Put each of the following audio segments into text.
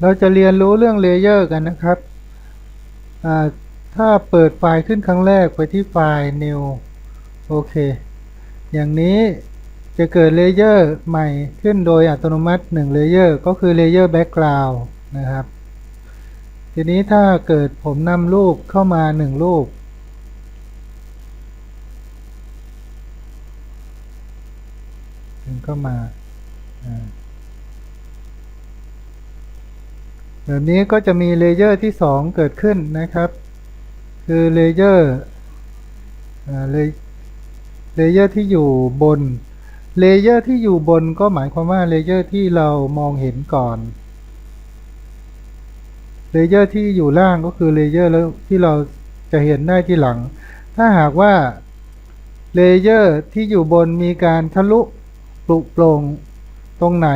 เราจะเรียนรู้เรื่องเลเยอร์กันนะครับ ถ้าเปิดไฟล์ขึ้นครั้งแรกไปที่ไฟล์ new โอเค อย่างนี้จะเกิดเลเยอร์ใหม่ขึ้นโดยอัตโนมัติ1เลเยอร์ก็คือเลเยอร์ background นะครับ ทีนี้ถ้าเกิดผมนำรูปเข้ามา 1 รูปถึงเข้ามาอ่า แบบนี้ก็จะมีเลเยอร์ที่ 2 เกิดขึ้นนะครับ คือเลเยอร์เลเยอร์ที่อยู่บนเลเยอร์ที่อยู่บนก็หมายความว่าเลเยอร์ที่เรามองเห็นก่อนเลเยอร์ที่อยู่ล่างก็คือเลเยอร์แล้วที่เราจะเห็นได้ที่หลัง ถ้าหากว่าเลเยอร์ที่อยู่บนมีการทะลุปลุโปร่ง ตรงไหน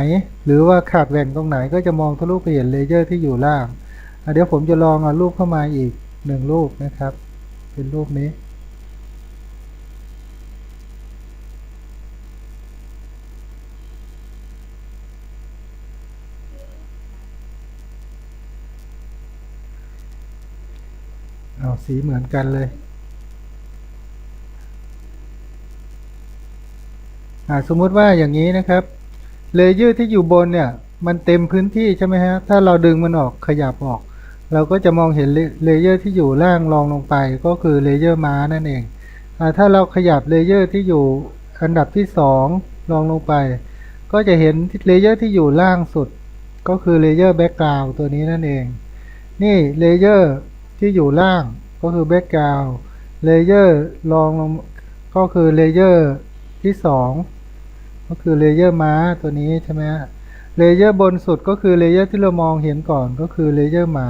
หรือว่าขาดแหว่งตรงไหนก็จะมองทะลุไปเห็นเลเยอร์ที่อยู่ล่าง เดี๋ยวผมจะลองเอารูปเข้ามาอีกหนึ่งรูปนะครับ เป็นรูปนี้เอาสีเหมือนกันเลยสมมุติว่าอย่างนี้นะครับ เลเยอร์ที่อยู่บนเนี่ย มันเต็มพื้นที่ใช่ไหมฮะ ถ้าเราดึงมันออกขยับออก เราก็จะมองเห็นเลเยอร์ที่อยู่ล่างรองลงไป ก็คือเลเยอร์ม้านั่นเองอถ้าเราขยับเลเยอร์ที่อยู่อันดับที่สองรองลงไป ก็จะเห็นเลเยอร์ที่อยู่ล่างสุด ก็คือเลเยอร์แบ็กกราวตัวนี้นั่นเอง นี่เลเยอร์ที่อยู่ล่างก็คือแบ็กกราวเลเยอร์รองลงก็คือเลเยอร์ที่สอง ก็คือเลเยอร์ม้าตัวนี้ใช่ไหมเลเยอร์บนสุดก็คือเลเยอร์ที่เรามองเห็นก่อนก็คือเลเยอร์หมา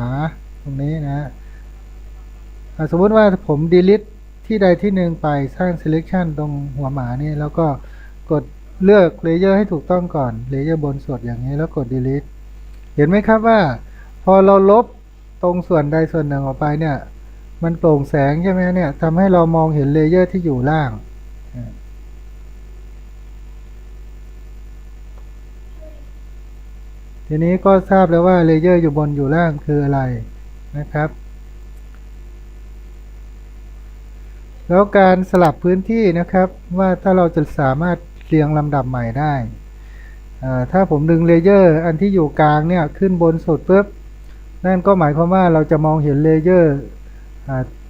ตรงนี้นะอะสมมติว่าผม delete ที่ใดที่หนึ่งไปสร้าง selection ตรงหัวหมานี่แล้วก็กดเลือกเลเยอร์ให้ถูกต้องก่อนเลเยอร์บนสุดอย่างนี้แล้วกด delete เห็นไหมครับว่า พอเราลบตรงส่วนใดส่วนหนึ่งออกไปเนี่ย มันโปร่งแสงใช่ไหมเนี่ยทำให้เรามองเห็นเลเยอร์ที่อยู่ล่าง ทีนี้ก็ทราบแล้วว่าเลเยอร์อยู่บนอยู่ล่างคืออะไรนะครับ แล้วการสลับพื้นที่นะครับ ว่าถ้าเราจะสามารถเรียงลำดับใหม่ได้ถ้าผมดึงเลเยอร์อันที่อยู่กลางเนี่ยขึ้นบนสุดปุ๊บนั่นก็หมายความว่าเราจะมองเห็นเลเยอร์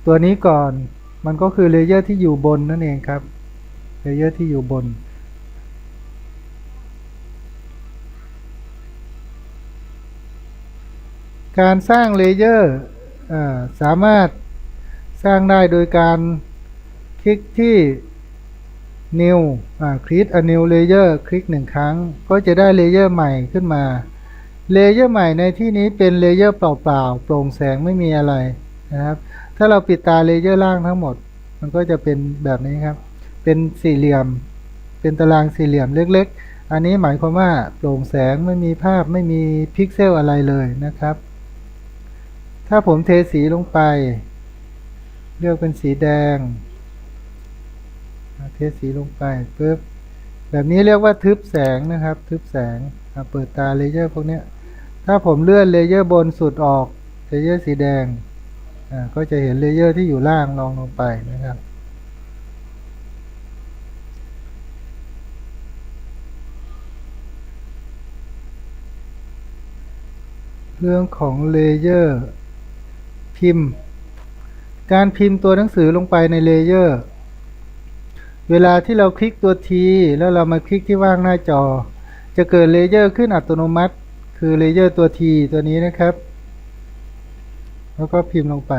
ตัวนี้ก่อน มันก็คือเลเยอร์ที่อยู่บนนั่นเองครับเลเยอร์ที่อยู่บน การสร้างเลเยอร์สามารถสร้างได้โดยการคลิกที่ new คลิก a new layer คลิกหนึ่งครั้ง ก็จะได้เลเยอร์ใหม่ขึ้นมา เลเยอร์ใหม่ในที่นี้เป็นเลเยอร์เปล่าๆ โปร่งแสงไม่มีอะไรนะครับ ถ้าเราปิดตาเลเยอร์ล่างทั้งหมด มันก็จะเป็นแบบนี้ครับ เป็นสี่เหลี่ยม เป็นตารางสี่เหลี่ยมเล็ก ๆ อันนี้หมายความว่าโปร่งแสงไม่มีภาพไม่มีพิกเซลอะไรเลยนะครับ ถ้าผมเทสีลงไป เลือกเป็นสีแดง เทสีลงไปปุ๊บแบบนี้เรียกว่าทึบแสงนะครับ ทึบแสงเปิดตาเลเยอร์พวกนี้ถ้าผมเลื่อนเลเยอร์บนสุดออกเลเยอร์สีแดงก็จะเห็นเลเยอร์ที่อยู่ล่างลองลงไปนะครับเรื่องของเลเยอร์ พิมพ์ การพิมพ์ตัวหนังสือลงไปในเลเยอร์ เวลาที่เราคลิกตัว T แล้วเรามาคลิกที่ว่างหน้าจอ จะเกิดเลเยอร์ขึ้นอัตโนมัติ คือเลเยอร์ตัว T ตัวนี้นะครับ แล้วก็พิมพ์ลงไป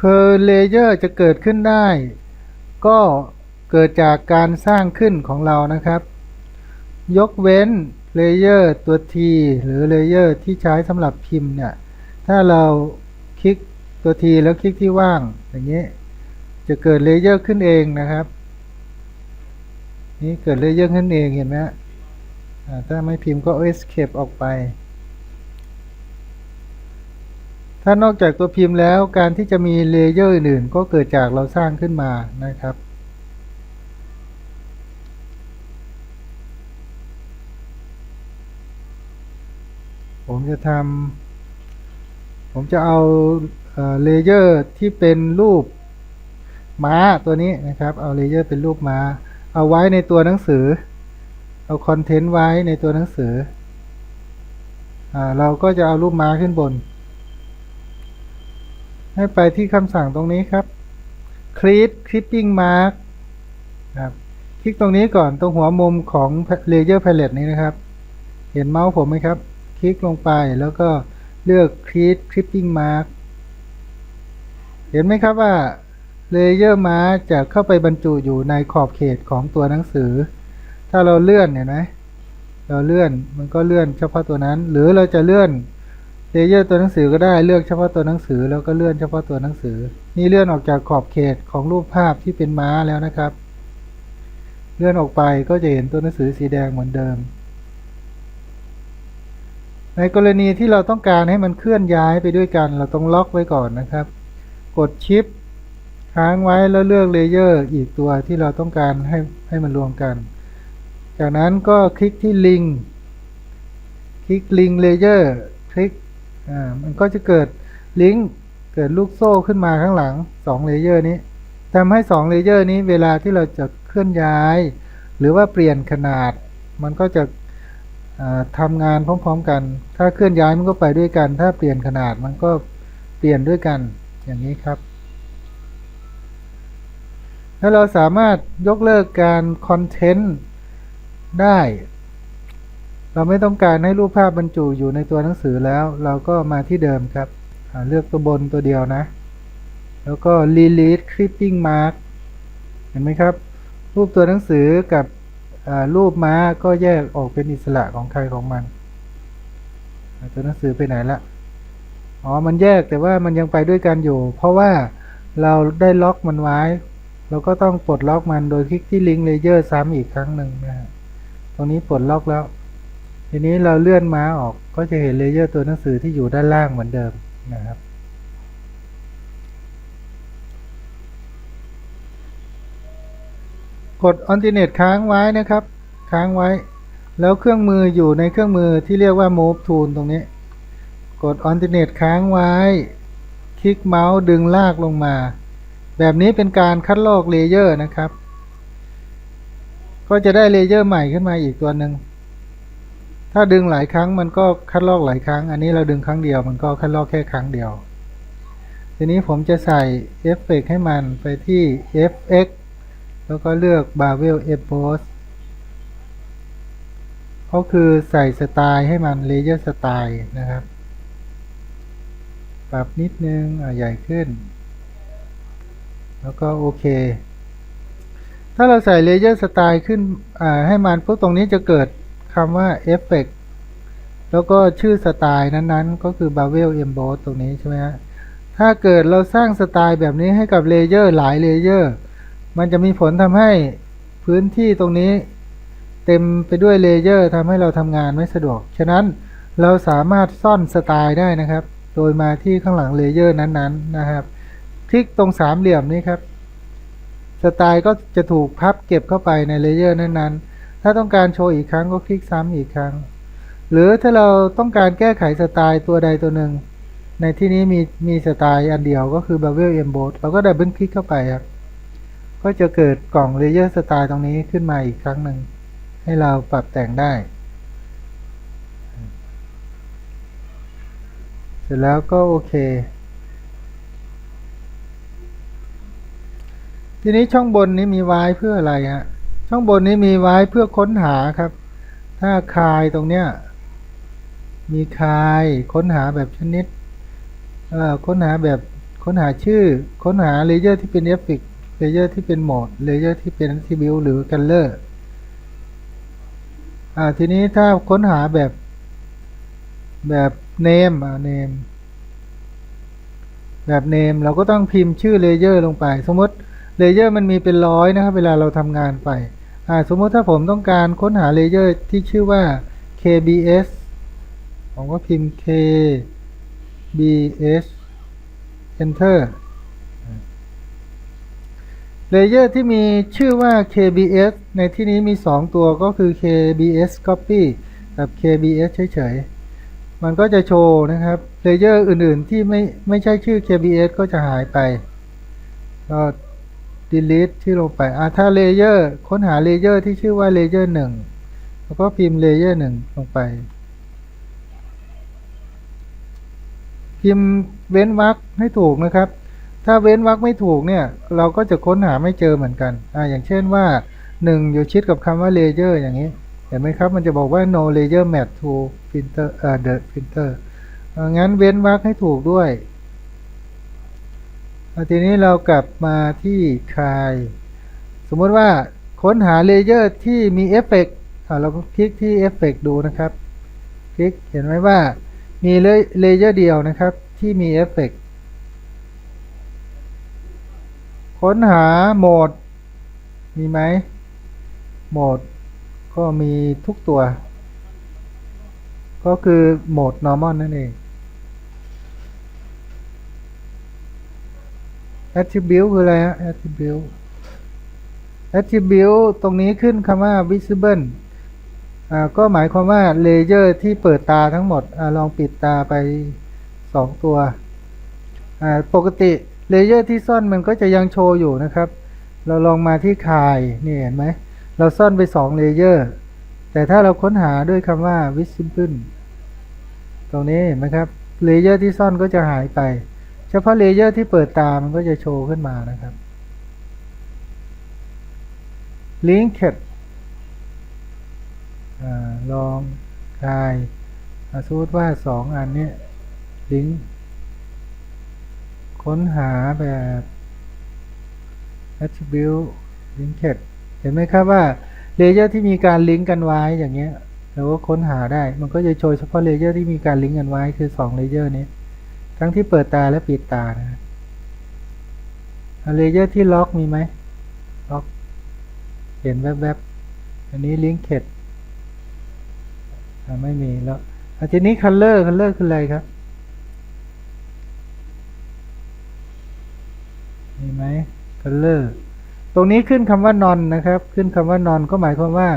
คือเลเยอร์จะเกิดขึ้นได้ ก็ เกิดจากการสร้างขึ้นของเรานะครับ ยกเว้นเลเยอร์ตัว T หรือเลเยอร์ที่ใช้สำหรับพิมพ์เนี่ย ถ้าเราคลิกตัว T แล้วคลิกที่ว่างอย่างนี้ จะเกิดเลเยอร์ขึ้นเองนะครับ นี่เกิดเลเยอร์ขึ้นเองเห็นไหมถ้าไม่พิมพ์ก็ escape ออกไป ถ้านอกจากตัวพิมพ์แล้วการที่จะมีเลเยอร์อื่นก็เกิดจากเราสร้างขึ้นมานะครับ ผมจะทำผมจะเอาเลเยอร์ที่เป็นรูปม้าตัวนี้นะครับ เอาเลเยอร์เป็นรูปม้า เอาไว้ในตัวหนังสือ เอาคอนเทนต์ไว้ในตัวหนังสืออเราก็จะเอารูปม้าขึ้นบน ให้ไปที่คำสั่งตรงนี้ครับ create clipping mark ครับ คลิกตรงนี้ก่อนตรงหัวมุมของ layer palette นี้นะครับ เห็นเมาส์ผมไหมครับ ลิกลงไปแล้วก็เลือก create clipping mark เห็นไหมครับว่า layer mark จะเข้าไปบรรจุอยู่ในขอบเขตของตัวหนังสือ ถ้าเราเลื่อนเห็นไหมเราเลื่อนมันก็เลื่อนเฉพาะตัวนั้น หรือเราจะเลื่อนเลเยอร์ตัวหนังสือก็ได้เลือกเฉพาะตัวหนังสือ แล้วก็เลื่อนเฉพาะตัวหนังสือ นี่เลื่อนออกจากขอบเขตของรูปภาพที่เป็นม้าแล้วนะครับ เลื่อนออกไปก็จะเห็นตัวหนังสือสีแดงเหมือนเดิม ในกรณีที่เราต้องการให้มันเคลื่อนย้ายไปด้วยกัน เราต้องล็อกไว้ก่อนนะครับ กดชิปค้างไว้แล้วเลือกเลเยอร์อีกตัวที่เราต้องการให้ให้มันรวมกัน จากนั้นก็คลิกที่ลิงก์คลิกลิงก์เลเยอร์คลิกอ่ามันก็จะเกิดลิงก์เกิดลูกโซ่ขึ้นมาข้างหลัง2เลเยอร์นี้ทำให้2เลเยอร์นี้เวลาที่เราจะเคลื่อนย้าย หรือว่าเปลี่ยนขนาด มันก็จะ อ่าทำงานพร้อม ๆ กัน ถ้าเคลื่อนย้ายมันก็ไปด้วยกัน ถ้าเปลี่ยนขนาดมันก็เปลี่ยนด้วยกันอย่างนี้ครับ แล้วเราสามารถยกเลิกการคอนเทนต์ได้ เราไม่ต้องการให้รูปภาพบรรจุอยู่ในตัวหนังสือแล้ว เราก็มาที่เดิมครับ เลือกตัวบนตัวเดียวนะ แล้วก็ release clipping mark เห็นไหมครับ รูปตัวหนังสือกับ รูปม้าก็แยกออกเป็นอิสระของใครของมันตัวหนังสือไปไหนละอ๋อ มันแยกแต่ว่ามันยังไปด้วยกันอยู่ เพราะว่าเราได้ล็อกมันไว้ เราก็ต้องปลดล็อกมันโดยคลิกที่ลิงก์เลเยอร์ซ้ำอีกครั้งหนึ่งนะฮะตรงนี้ปลดล็อกแล้ว ทีนี้เราเลื่อนม้าออกก็จะเห็นเลเยอร์ตัวหนังสือที่อยู่ด้านล่างเหมือนเดิมนะครับ กด alternate ค้างไว้นะครับ ค้างไว้ แล้วเครื่องมืออยู่ในเครื่องมือที่เรียกว่า move tool ตรงนี้ กด alternate ค้างไว้ คลิกเมาส์ดึงลากลงมา แบบนี้เป็นการคัดลอกเลเยอร์นะครับ ก็จะได้เลเยอร์ใหม่ขึ้นมาอีกตัวหนึ่งถ้าดึงหลายครั้งมันก็คัดลอกหลายครั้ง อันนี้เราดึงครั้งเดียวมันก็คัดลอกแค่ครั้งเดียว ทีนี้ผมจะใส่เอฟเฟกให้มันไปที่ FX แล้วก็เลือก Bevel Emboss ก็คือใส่สไตล์ให้มันเลเยอร์สไตล์นะครับ ปรับนิดนึงใหญ่ขึ้น แล้วก็โอเค ถ้าเราใส่เลเยอร์สไตล์ขึ้นให้มันปุ๊บตรงนี้จะเกิดคำว่า Effect แล้วก็ชื่อสไตล์นั้นๆ ก็คือ Bevel Emboss ตรงนี้ใช่ไหมฮะถ้าเกิดเราสร้างสไตล์แบบนี้ให้กับเลเยอร์หลายเลเยอร์ มันจะมีผลทำให้พื้นที่ตรงนี้ เต็มไปด้วยเลเยอร์ทำให้เราทำงานไม่สะดวก ฉะนั้นเราสามารถซ่อนสไตล์ได้นะครับ โดยมาที่ข้างหลังเลเยอร์นั้นๆนะครับ คลิกตรงสามเหลี่ยมนี้ครับ สไตล์ก็จะถูกพับเก็บเข้าไปในเลเยอร์นั้นๆ ถ้าต้องการโชว์อีกครั้งก็คลิกซ้ำอีกครั้ง หรือถ้าเราต้องการแก้ไขสไตล์ตัวใดตัวหนึ่ง ในที่นี้มีมีสไตล์อันเดียวก็คือ Bevel Emboss เราก็ดับเบิลคลิกเข้าไปครับ ก็จะเกิดกล่อง Layer Style ตรงนี้ขึ้นมาอีกครั้งหนึ่ง ให้เราปรับแต่งได้ เสร็จแล้วก็โอเค ทีนี้ช่องบนนี้มีไว้เพื่ออะไรฮะ ช่องบนนี้มีไว้เพื่อค้นหาครับ ถ้าคายตรงเนี้ย มีคายค้นหาแบบชนิดเอ่อค้นหาแบบค้นหาชื่อ ค้นหาเลเยอร์ที่เป็นเอฟเฟก เยอร์ที่เป็นโหมดเลเยอร์ที่เป็น attribute หรือ color อ่าทีนี้ถ้าค้นหาแบบแบบ name อ่า name แบบ name เราก็ต้องพิมพ์ชื่อเลเยอร์ลงไป สมมติเลเยอร์มันมีเป็นร้อยนะครับ เวลาเราทำงานไปอ่าสมมติถ้าผมต้องการค้นหาเลเยอร์ที่ชื่อว่า KBS ผมก็พิมพ์ K BS Enter เลเยอร์ที่มีชื่อว่า KBS ในที่นี้มี 2 ตัวก็คือ KBS Copy กับ KBS เฉยๆ มันก็จะโชว์นะครับ เลเยอร์อื่นๆที่ไม่ไม่ใช่ชื่อ KBS ก็จะหายไป ก็ delete ที่ลงไปอะถ้าเลเยอร์ค้นหาเลเยอร์ที่ชื่อว่าเลเยอร์หนึ่งแล้วก็พิมพ์เลเยอร์หนึ่งลงไป พิมพ์เว้นวรรคให้ถูกนะครับ ถ้าเว้นวรรคไม่ถูกเนี่ยเราก็จะค้นหาไม่เจอเหมือนกันอ่าอย่างเช่นว่าหนึ่งอยู่ชิดกับคำว่า layer อย่างนี้ เห็นไหมครับ มันจะบอกว่า no layer mat to printer เอ่อ the printer งั้นเว้นวรรคให้ถูกด้วยอ่าทีนี้เรากลับมาที่คาย สมมติว่าค้นหา layer ที่มีเอฟเฟกต์เราก็คลิกที่เอฟเฟกต์ดูนะครับ คลิกเห็นไหมว่ามีเลเยอร์เดียวนะครับที่มีเอฟเฟกต์ ค้นหาโหมด มีไหมโหมดก็มีทุกตัว ก็คือโหมด normal นั่นเอง attribute คืออะไรฮะ attribute attribute ตรงนี้ขึ้นคำว่า visible อ่าก็หมายความว่าเลเยอร์ที่เปิดตาทั้งหมดอาลองปิดตาไป 2 ตัวอ่าปกติ เลเยอร์ที่ซ่อนมันก็จะยังโชว์อยู่นะครับ เราลองมาที่คายนี่เห็นไหม เราซ่อนไป2เลเยอร์แต่ถ้าเราค้นหาด้วยคำว่า visible ตรงนี้เห็นไหมครับเลเยอร์ที่ซ่อนก็จะหายไป เฉพาะเลเยอร์ที่เปิดตามันก็จะโชว์ขึ้นมานะครับ linked อ่าลองคายอาสมมติว่าสองอันเนี้ยลิงก์ ค้นหาแบบ attribute linked เห็นไหมครับว่าเลเยอร์ที่มีการลิงก์กันไว้อย่างเงี้ยเราก็ค้นหาได้ มันก็จะโชว์เฉพาะเลเยอร์ที่มีการลิงก์กันไว้คือ2เลเยอร์นี้ ทั้งที่เปิดตาและปิดตานะเลเยอร์ที่ล็อกมีไหมล็อกเห็นแวบๆ อันนี้ linked อ่าไม่มีแล้วอาทีนี้ color color คืออะไรครับ มีไหม color ตรงนี้ขึ้นคำว่า non นะครับ ขึ้นคำว่า non ก็หมายความว่า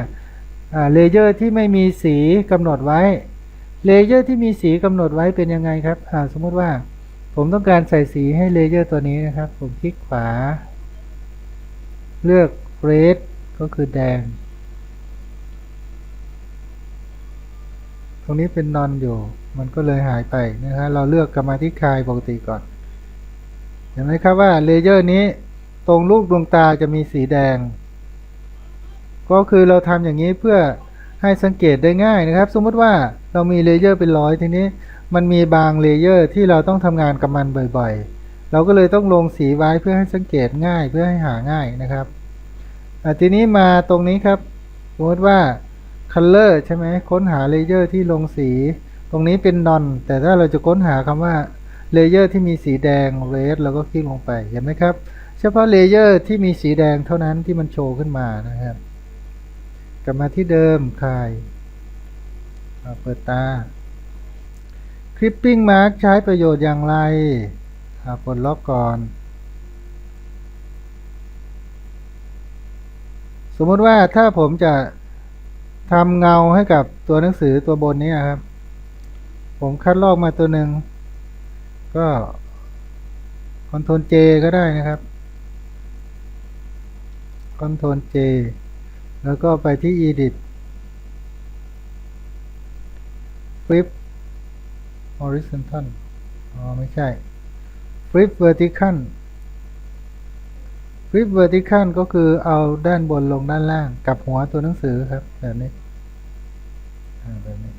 เลเยอร์ที่ไม่มีสีกำหนดไว้ เลเยอร์ที่มีสีกำหนดไว้เป็นยังไงครับสมมติว่าผมต้องการใส่สีให้เลเยอร์ตัวนี้นะครับ ผมคลิกขวา เลือก red ก็คือแดง ตรงนี้เป็นนอนอยู่ มันก็เลยหายไปนะฮะเราเลือกกรรมาธิคายปกติก่อน ห็นไหมครับว่าเลเยอร์นี้ตรงลูกดวงตาจะมีสีแดง ก็คือเราทำอย่างนี้เพื่อให้สังเกตได้ง่ายนะครับ สมมติว่าเรามีเลเยอร์เป็นร้อยทีนี้ มันมีบางเลเยอร์ที่เราต้องทำงานกับมันบ่อยๆ เราก็เลยต้องลงสีไว้เพื่อให้สังเกตง่ายเพื่อให้หาง่ายนะครับทีนี้มาตรงนี้ครับสมมติว่า color ใช่ไหมค้นหาเลเยอร์ที่ลงสี ตรงนี้เป็น non แต่ถ้าเราจะค้นหาคำว่า เลเยอร์ที่มีสีแดง red เราก็คลิกลงไปเห็นไหมครับ เฉพาะเลเยอร์ที่มีสีแดงเท่านั้นที่มันโชว์ขึ้นมานะครับ กลับมาที่เดิมคลายอ่าเปิดตา clipping mark ใช้ประโยชน์อย่างไรปลดล็อกก่อน สมมติว่าถ้าผมจะทำเงาให้กับตัวหนังสือตัวบนนี้ครับ ผมคัดลอกมาตัวหนึ่ง ก็ Ctrl J ก็ได้นะครับ Ctrl J แล้วก็ไปที่ Edit Flip Horizontal อ๋อ ไม่ใช่ Flip Vertical Flip Vertical ก็คือเอาด้านบนลงด้านล่าง กับหัวตัวหนังสือครับ แบบนี้อ่าแบบนี้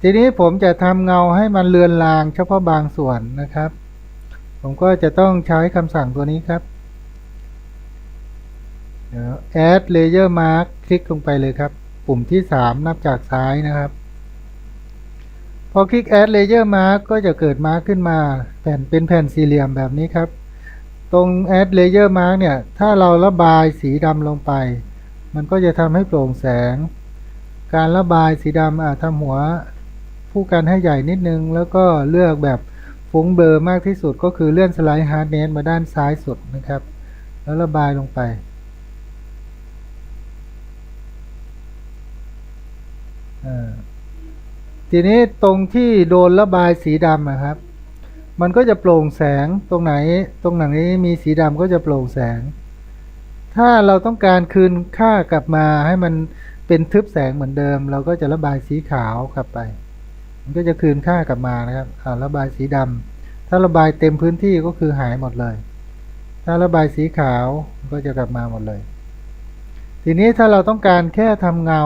ทีนี้ผมจะทำเงาให้มันเลือนลางเฉพาะบางส่วนนะครับ ผมก็จะต้องใช้คำสั่งตัวนี้ครับเดี๋ยว add layer mark คลิกลงไปเลยครับ ปุ่มที่ 3 นับจากซ้ายนะครับ พอคลิก add layer mark ก็จะเกิดมาร์กขึ้นมา แผ่นเป็นแผ่นสี่เหลี่ยมแบบนี้ครับ ตรง add layer mark เนี่ย ถ้าเราระบายสีดำลงไป มันก็จะทำให้โปร่งแสง การระบายสีดำอาจทำหัว ผู้กันให้ใหญ่นิดนึง แล้วก็เลือกแบบฟุ้งเบลอมากที่สุดก็คือเลื่อนสไลด์ฮาร์ดเนสมาด้านซ้ายสุดนะครับ แล้วระบายลงไปอ่าทีนี้ตรงที่โดนระบายสีดำอะครับ มันก็จะโปร่งแสงตรงไหนตรงไหนมีสีดำก็จะโปร่งแสง ถ้าเราต้องการคืนค่ากลับมาให้มันเป็นทึบแสงเหมือนเดิม เราก็จะระบายสีขาวกลับไป มันก็จะคืนค่ากลับมานะครับอ่าระบายสีดำถ้าระบายเต็มพื้นที่ก็คือหายหมดเลย ถ้าระบายสีขาวก็จะกลับมาหมดเลย ทีนี้ถ้าเราต้องการแค่ทำเงา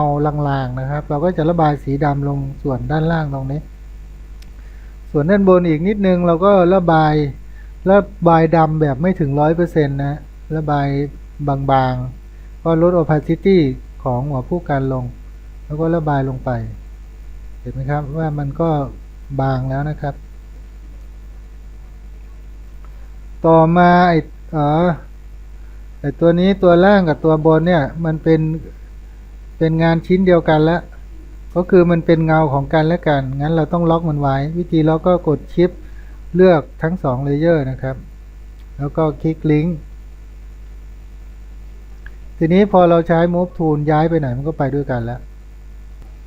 ลางๆนะครับ เราก็จะระบายสีดำลงส่วนด้านล่างตรงนี้ ส่วนด้านบนอีกนิดนึงเราก็ระบายระบายดำแบบไม่ถึงร้อยเปอร์เซ็นต์นะระบายบางๆ ก็ลด opacity ของหัวผู้การลง แล้วก็ระบายลงไป เห็นไหมครับว่ามันก็บางแล้วนะครับ ต่อมาไอเออไอตัวนี้ตัวล่างกับตัวบนเนี่ยมันเป็นเป็นงานชิ้นเดียวกันแล้วก็คือมันเป็นเงาของกันและกัน งั้นเราต้องล็อกมันไว้ วิธีล็อกก็กดชิปเลือกทั้งสองเลเยอร์นะครับ แล้วก็คลิกลิงก์ทีนี้พอเราใช้ move tool ย้ายไปไหนมันก็ไปด้วยกันแล้ว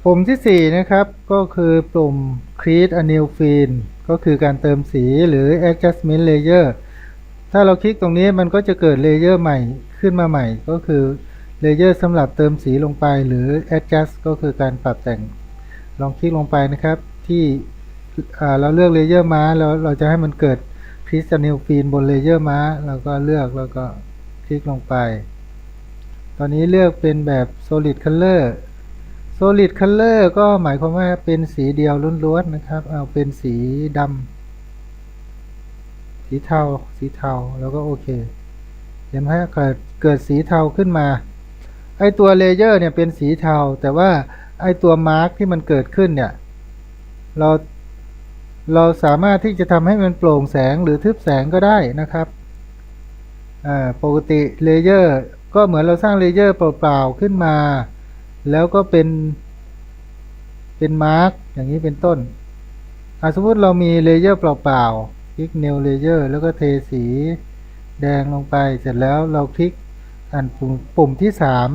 ปุ่มที่ 4 นะครับก็คือปุ่ม create a new field ก็คือการเติมสีหรือ adjustment layer ถ้าเราคลิกตรงนี้มันก็จะเกิดเลเยอร์ใหม่ขึ้นมาใหม่ ก็คือเลเยอร์สำหรับเติมสีลงไปหรือ adjust ก็คือการปรับแต่ง ลองคลิกลงไปนะครับ ที่เราเลือกเลเยอร์ม้าแล้วเราจะให้มันเกิด create a new field บนเลเยอร์ม้าเราก็เลือกแล้วก็คลิกลงไป ตอนนี้เลือกเป็นแบบ solid color solid color ก็หมายความว่าเป็นสีเดียวล้วนๆนะครับ เอาเป็นสีดำสีเทา สีเทา แล้วก็โอเค เห็นไหมเกิดเกิดสีเทาขึ้นมา ไอตัวเลเยอร์เนี่ยเป็นสีเทา แต่ว่าไอตัวมาร์กที่มันเกิดขึ้นเนี่ย เรา เราสามารถที่จะทำให้มันโปร่งแสงหรือทึบแสงก็ได้นะครับปกติเลเยอร์ก็เหมือนเราสร้างเลเยอร์เปล่าๆขึ้นมา แล้วก็เป็น เป็นมาร์กอย่างนี้เป็นต้นสมมติเรามีเลเยอร์เปล่าๆ คลิก new layer แล้วก็เทสีแดงลงไป เสร็จแล้วเราคลิกอันปุ่มปุ่มที่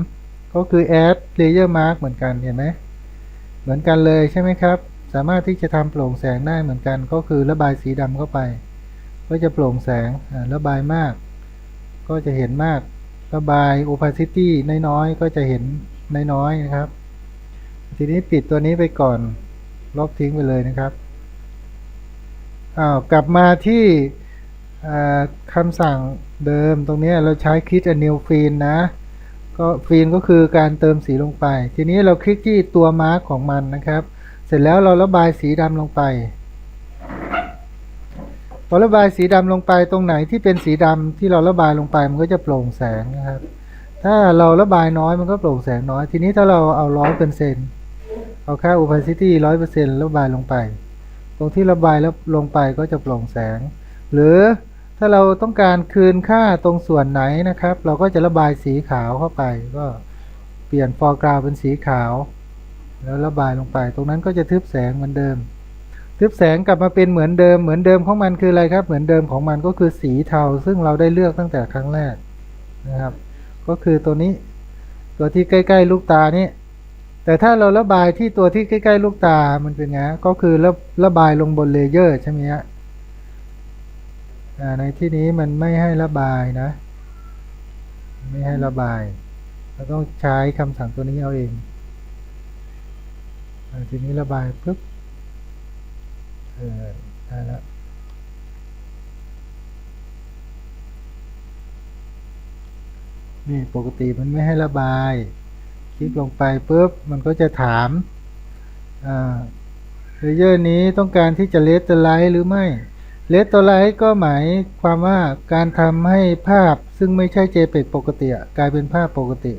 3 ก็คือ add layer mark เหมือนกัน เห็นไหม เหมือนกันเลยใช่ไหมครับ สามารถที่จะทำโปร่งแสงได้เหมือนกัน ก็คือระบายสีดำเข้าไป ก็จะโปร่งแสงระบายมาก ก็จะเห็นมาก ระบาย opacity น้อยๆ ก็จะเห็น น้อยๆนะครับ ทีนี้ปิดตัวนี้ไปก่อน ลบทิ้งไปเลยนะครับอ้าวกลับมาที่คำสั่งเดิมตรงนี้เราใช้ click a new field นะ ก็ฟิล์มก็คือการเติมสีลงไป ทีนี้เราคลิกที่ตัวมาร์กของมันนะครับ เสร็จแล้วเราระบายสีดำลงไปพอระบายสีดำลงไปตรงไหนที่เป็นสีดำที่เราระบายลงไปมันก็จะโปร่งแสงนะครับ ถ้าเราระบายน้อยมันก็โปร่งแสงน้อย ทีนี้ถ้าเราเอาร้อยเปอร์เซ็นต์เอาค่า opacity ร้อยเปอร์เซ็นต์ระบายลงไป ตรงที่ระบายแล้วลงไปก็จะโปร่งแสง หรือถ้าเราต้องการคืนค่าตรงส่วนไหนนะครับ เราก็จะระบายสีขาวเข้าไป ก็เปลี่ยน foreground เป็นสีขาว แล้วระบายลงไป ตรงนั้นก็จะทึบแสงเหมือนเดิม ทึบแสงกลับมาเป็นเหมือนเดิม เหมือนเดิมของมันคืออะไรครับ เหมือนเดิมของมันก็คือสีเทา ซึ่งเราได้เลือกตั้งแต่ครั้งแรกนะครับ ก็คือตัวนี้ ตัวที่ใกล้ ๆ ลูกตานี่แต่ถ้าเราระบายที่ตัวที่ใกล้ ๆ ลูกตามันเป็นไงก็คือระระบายลงบนเลเยอร์ใช่ไหมฮะในที่นี้มันไม่ให้ระบายนะ ไม่ให้ระบาย เราต้องใช้คำสั่งตัวนี้เอาเองทีนี้ระบายปุ๊บเออได้แล้ว นี่ปกติมันไม่ให้ระบาย คลิกลงไปปุ๊บมันก็จะถามเลเยอร์นี้ต้องการที่จะเลสไลท์หรือไม่เลสตัวไลท์ก็หมายความว่าการทำให้ภาพซึ่งไม่ใช่ JPEG ปกติกลายเป็นภาพปกติ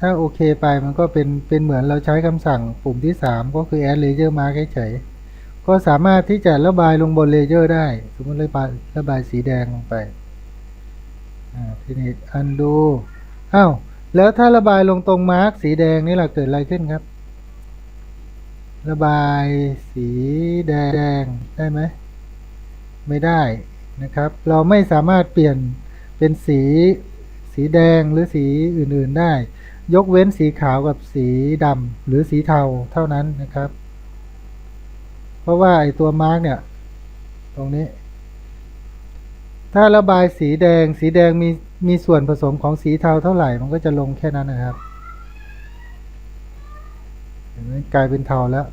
ถ้าโอเคไปมันก็เป็นเป็นเหมือนเราใช้คำสั่งปุ่มที่ 3 ก็คือ add layer mark เฉยๆก็สามารถที่จะระบายลงบนเลเยอร์ได้ สมมติระบายระบายสีแดงลงไป อ่าทีนี้ undo อ้าวแล้วถ้าระบายลงตรงมาร์กสีแดงนี่ล่ะเกิดอะไรขึ้นครับ ระบายสีแดงได้ไหมไม่ได้นะครับ เราไม่สามารถเปลี่ยนเป็นสีสีแดงหรือสีอื่นๆได้ ยกเว้นสีขาวกับสีดำหรือสีเทาเท่านั้นนะครับ เพราะว่าไอตัวมาร์กเนี่ย ตรงนี้ ถ้าระบายสีแดง สีแดงมีมีส่วนผสมของสีเทาเท่าไหร่ มันก็จะลงแค่นั้นนะครับเห็นไหมกลายเป็นเทาแล้ว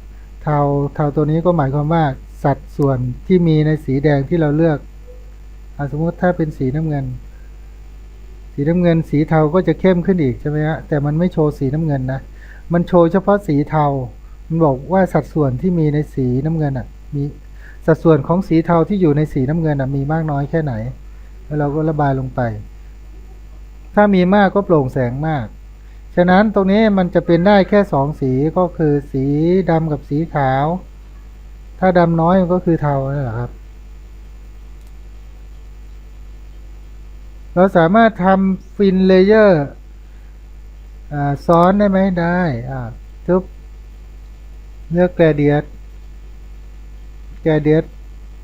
เทาเทาตัวนี้ก็หมายความว่าสัดส่วนที่มีในสีแดงที่เราเลือกอสมมติถ้าเป็นสีน้ำเงิน สีน้ำเงิน สีเทาก็จะเข้มขึ้นอีกใช่ไหมฮะแต่มันไม่โชว์สีน้ำเงินนะ มันโชว์เฉพาะสีเทา มันบอกว่าสัดส่วนที่มีในสีน้ำเงินอะ มี สัดส่วนของสีเทาที่อยู่ในสีน้ำเงินอะมีมากน้อยแค่ไหน แล้วเราก็ระบายลงไป ถ้ามีมากก็โปร่งแสงมาก ฉะนั้นตรงนี้มันจะเป็นได้แค่สองสีก็คือสีดำกับสีขาว ถ้าดำน้อยมันก็คือเทานั่นแหละครับ เราสามารถทำฟินเลเยอร์ซ้อนได้ไหมได้ทุบเลือกแกรเดียต แกเดียต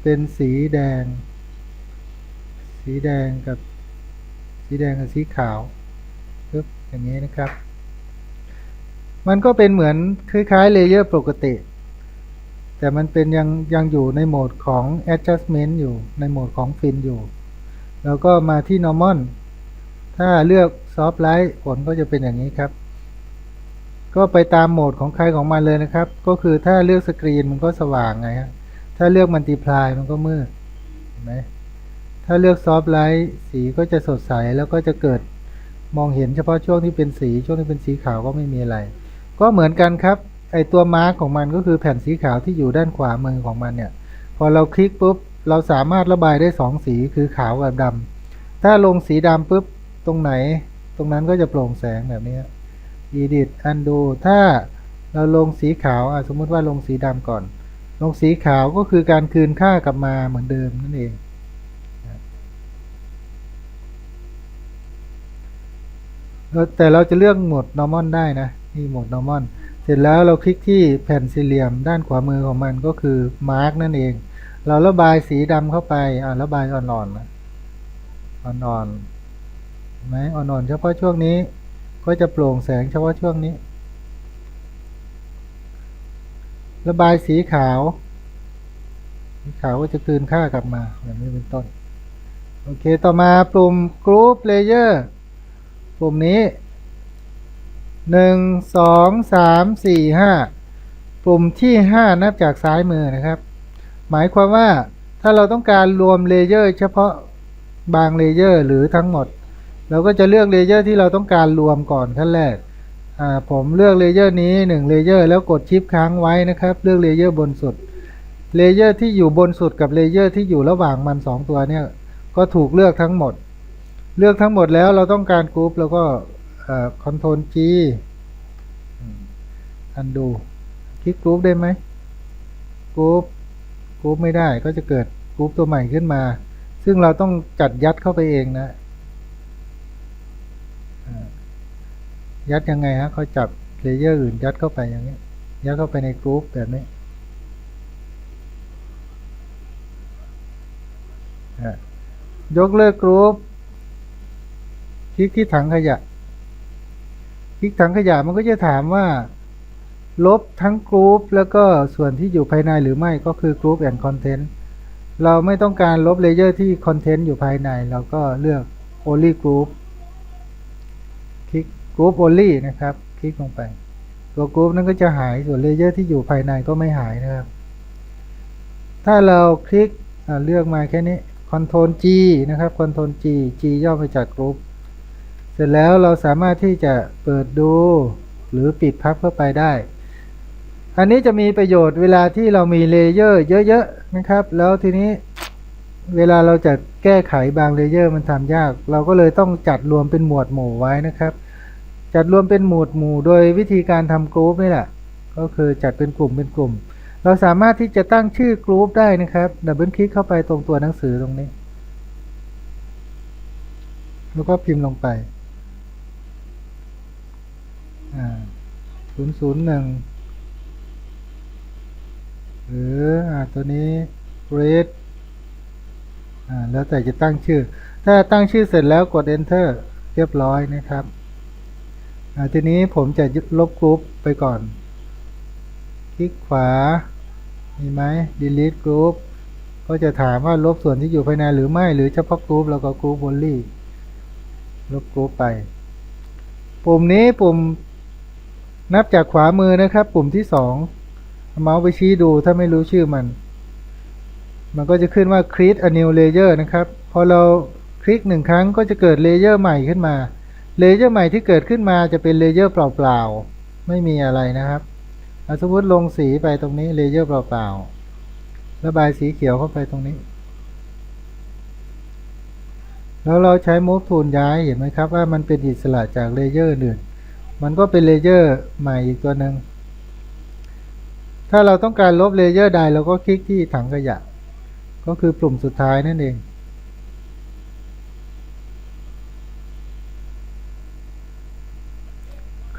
เป็นสีแดง สีแดงกับสีแดงกับสีขาวปึ๊บอย่างนี้นะครับ มันก็เป็นเหมือนคล้ายๆเลเยอร์ปกติ แต่มันเป็นยังยังอยู่ในโหมดของ adjustment อยู่ในโหมดของฟินอยู่ แล้วก็มาที่ normal ถ้าเลือก soft light ผลก็จะเป็นอย่างนี้ครับ ก็ไปตามโหมดของใครของมันเลยนะครับ ก็คือถ้าเลือกสกรีนมันก็สว่างไงฮะ ถ้าเลือก multiply มันก็มืดเห็นไหมถ้าเลือก soft light สีก็จะสดใสแล้วก็จะเกิดมองเห็นเฉพาะช่วงที่เป็นสีช่วงที่เป็นสีขาวก็ไม่มีอะไร ก็เหมือนกันครับไอตัวมาร์กของมันก็คือแผ่นสีขาวที่อยู่ด้านขวามือของมันเนี่ย พอเราคลิกปุ๊บเราสามารถระบายได้สองสีคือขาวกับดำถ้าลงสีดำปุ๊บตรงไหน ตรงนั้นก็จะโปร่งแสงแบบนี้ edit undo ถ้าเราลงสีขาวอะสมมติว่าลงสีดำก่อน ลงสีขาวก็คือการคืนค่ากลับมาเหมือนเดิมนั่นเอง แต่เราจะเลือกโหมด normal ได้นะนี่โหมด normal เสร็จแล้วเราคลิกที่แผ่นสี่เหลี่ยมด้านขวามือของมันก็คือ mark นั่นเอง เราระบายสีดำเข้าไป อ่าระบายอ่อนๆนะอ่อนๆไหมอ่อนๆเฉพาะช่วงนี้ ก็จะโปร่งแสงเฉพาะช่วงนี้ ระบายสีขาว สีขาวก็จะคืนค่ากลับมาอย่างนี้เป็นต้น โอเค ต่อมาปุ่ม group layer ปุ่มนี้หนึ่งสองสามสี่ห้าปุ่มที่ห้านับจากซ้ายมือนะครับ หมายความว่าถ้าเราต้องการรวมเลเยอร์เฉพาะบางเลเยอร์หรือทั้งหมด เราก็จะเลือกเลเยอร์ที่เราต้องการรวมก่อนขั้นแรก ผมเลือกเลเยอร์นี้1เลเยอร์แล้วกดชิปค้างไว้นะครับ เลือกเลเยอร์บนสุด เลเยอร์ที่อยู่บนสุดกับเลเยอร์ที่อยู่ระหว่างมัน 2 ตัวเนี่ย ก็ถูกเลือกทั้งหมด เลือกทั้งหมดแล้วเราต้องการกรุ๊ปแล้วก็คอนโทรล G อันดู คลิกกรุ๊ปได้ไหมกรุ๊ปกรุ๊ปไม่ได้ก็จะเกิดกรุ๊ปตัวใหม่ขึ้นมา ซึ่งเราต้องจัดยัดเข้าไปเองนะอ่า ยัดยังไงฮะเขาจับเลเยอร์อื่นยัดเข้าไปอย่างนี้ ยัดเข้าไปในกรุ๊ปแบบนี้ยกเลิกกรุ๊ปคลิกที่ถังขยะ คลิกถังขยะมันก็จะถามว่า ลบทั้งกรุ๊ปแล้วก็ส่วนที่อยู่ภายในหรือไม่ก็คือกรุ๊ปแอนด์คอนเทนต์เราไม่ต้องการลบเลเยอร์ที่คอนเทนต์อยู่ภายใน เราก็เลือก only group ก group only นะครับ คลิกลงไป ตัวกรุ๊ปนั้นก็จะหายส่วนเลเยอร์ที่อยู่ภายในก็ไม่หายนะครับ ถ้าเราคลิกเลือกมาแค่นี้ Ctrl G นะครับ Ctrl G G ย่อมาจากกรุ๊ปเสร็จแล้วเราสามารถที่จะเปิดดู หรือปิดพับเข้าไปได้ อันนี้จะมีประโยชน์เวลาที่เรามีเลเยอร์เยอะๆนะครับ แล้วทีนี้เวลาเราจะแก้ไขบางเลเยอร์มันทำยาก เราก็เลยต้องจัดรวมเป็นหมวดหมู่ไว้นะครับ จัดรวมเป็นหมวดหมู่โดยวิธีการทำกรุ๊ปนี่แหละ ก็คือจัดเป็นกลุ่มเป็นกลุ่ม เราสามารถที่จะตั้งชื่อกรุ๊ปได้นะครับดับเบิลคลิกเข้าไปตรงตัวหนังสือตรงนี้ แล้วก็พิมพ์ลงไปศูนย์ศูนย์หนึ่งหรืออตัวนี้ red อ่าแล้วแต่จะตั้งชื่อ ถ้าตั้งชื่อเสร็จแล้วกด enter เรียบร้อยนะครับ ทีนี้ผมจะลบกรุ๊ปไปก่อน คลิกขวา มีไหม delete group ก็จะถามว่าลบส่วนที่อยู่ภายในหรือไม่ หรือเฉพาะกรุ๊ปแล้วก็กรุ๊ป only ลบกรุ๊ปไป ปุ่มนี้ปุ่มนับจากขวามือนะครับ ปุ่มที่สองเอาเมาส์ไปชี้ดูถ้าไม่รู้ชื่อมัน มันก็จะขึ้นว่า create a new layer นะครับ พอเราคลิกหนึ่งครั้งก็จะเกิดเลเยอร์ใหม่ขึ้นมา เลเยอร์ใหม่ที่เกิดขึ้นมาจะเป็นเลเยอร์เปล่าๆ ไม่มีอะไรนะครับสมมติลงสีไปตรงนี้เลเยอร์เปล่าๆ ระบายสีเขียวเข้าไปตรงนี้ แล้วเราใช้ move tool ย้ายเห็นไหมครับว่ามันเป็นอิสระจากเลเยอร์อื่น มันก็เป็นเลเยอร์ใหม่อีกตัวหนึ่ง ถ้าเราต้องการลบเลเยอร์ใดเราก็คลิกที่ถังขยะ ก็คือปุ่มสุดท้ายนั่นเอง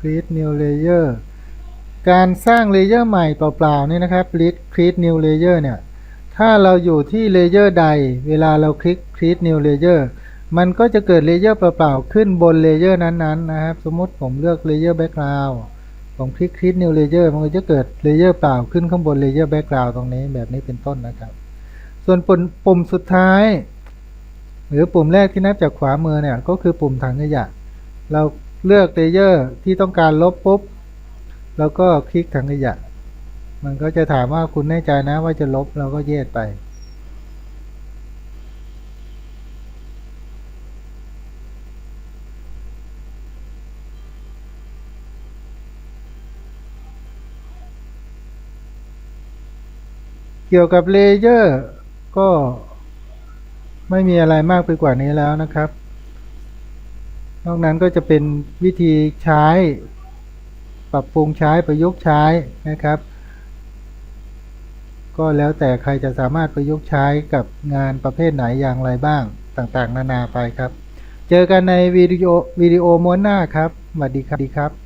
create new layer การสร้างเลเยอร์ใหม่เปล่าๆนี่นะครับ create create new layer เนี่ย ถ้าเราอยู่ที่เลเยอร์ใด เวลาเราคลิก create new layer มันก็จะเกิดเลเยอร์เปล่าๆขึ้นบนเลเยอร์นั้นๆนะครับ สมมติผมเลือกเลเยอร์ background ผมคลิก create new layer มันก็จะเกิดเลเยอร์เปล่าขึ้นข้างบนเลเยอร์ background ตรงนี้แบบนี้เป็นต้นนะครับ ส่วนปุ่มปุ่มสุดท้าย หรือปุ่มแรกที่นับจากขวามือเนี่ย ก็คือปุ่มถังขยะ เรา เลือกเลเยอร์ที่ต้องการลบปุ๊บ แล้วก็คลิกถังขยะ มันก็จะถามว่าคุณแน่ใจนะว่าจะลบเราก็เยดไป เกี่ยวกับเลเยอร์ก็ไม่มีอะไรมากไปกว่านี้แล้วนะครับ นอกนั้นก็จะเป็นวิธีใช้ ปรับปรุงใช้ประยุกต์ใช้นะครับ ก็แล้วแต่ใครจะสามารถประยุกต์ใช้กับงานประเภทไหนอย่างไรบ้างต่างๆ นานาไปครับ เจอกันในวิดีโอวิดีโอม้วนหน้าครับสวัสดีครับ